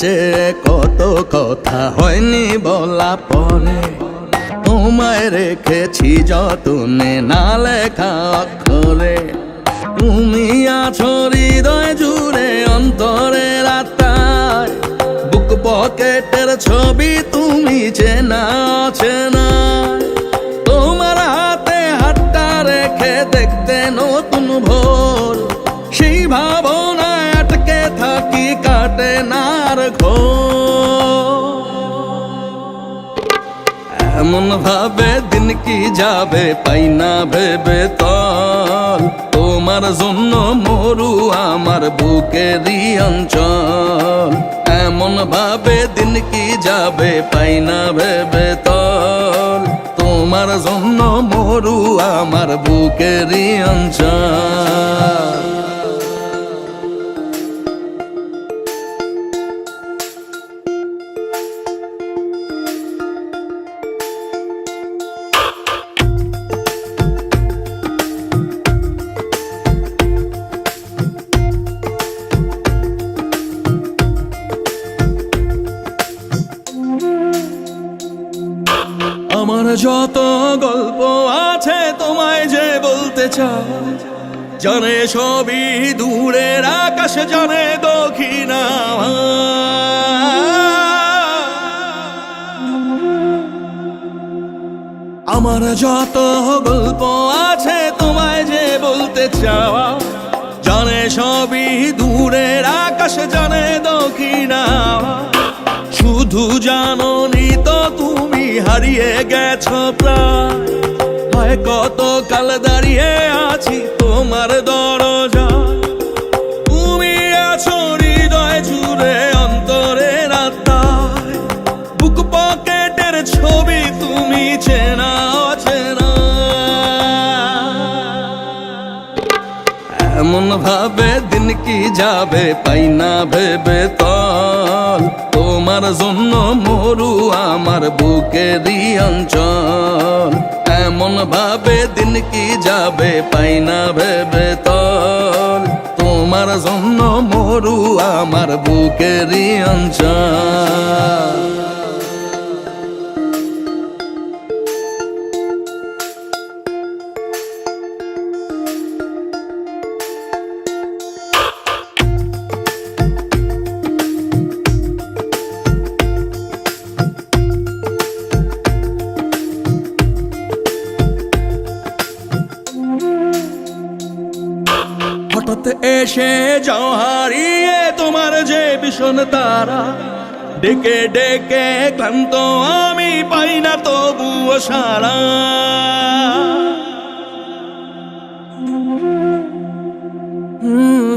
চেয়ে কত কথা হয়নি বলা পরে। তোমায় রেখেছি যতনে না লেখা অক্ষরে। তুমি আছো হৃদয় জুড়ে অন্তরে রাতায় বুক পকেটের ছবি তুমি চেনা চেনা তোমার হাতে হাতটা রেখে দেখতে নতুন ভোর। সেই থাকি কাটে নার ঘোর। এমন ভাবে দিন কি যাবে পাই না ভেবে তল। তোমার জন্য মরু আমার বুকেরই অঞ্চল। এমন ভাবে দিন কি যাবে পাই না ভেবে তল। তোমার জন্য মরু আমার বুকেরই অঞ্চল। যত গল্প আছে তোমায় যে বলতে চাই, জানে সবই দূরের আকাশ, জানে দক্ষিণা আমার। যত গল্প আছে তোমায় যে বলতে চাওয়া জানে সবই দূরের আকাশ, জানে দক্ষিণা। শুধু জানো নি তো হারিয়ে গেছো প্রায়। কত কাল দাঁড়িয়ে আছি তোমার দরজা তুমি আছো হৃদয় জুড়ে অন্তরে রাতায় বুক পকেটের ছবি তুমি চেনা অচেনা। এমন ভাবে দিন কি যাবে পাই না ভেবে তল তোমার জন্য মরু আমার বুকেরই অঞ্চল। এমন ভাবে দিন কি যাবে পাই না ভেবে তল। তোমার জন্য মরু আমার বুকেরই অঞ্চল। এসে যাও হারিয়ে তোমার যে ভীষণ তারা, ডেকে ডেকে ক্লান্ত আমি পাই না তবুও সারা।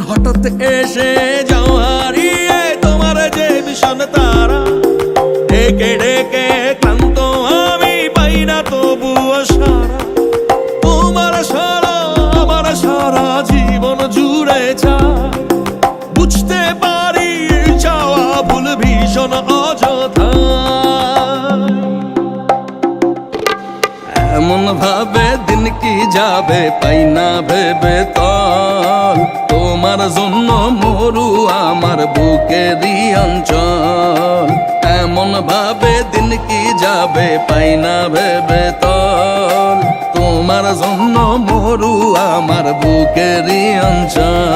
হঠাৎ এসে যাও হারিয়ে তোমার যে ভীষণ তারা, ডেকে এমন ভাবে দিন কি যাবে, পাই না ভেবে তল। তোমার জন্য মরু আমার বুকেরই অঞ্চল। এমন ভাবে দিন কি যাবে, পাই না ভেবে তল। তোমার জন্য মরু আমার বুকেরই অঞ্চল।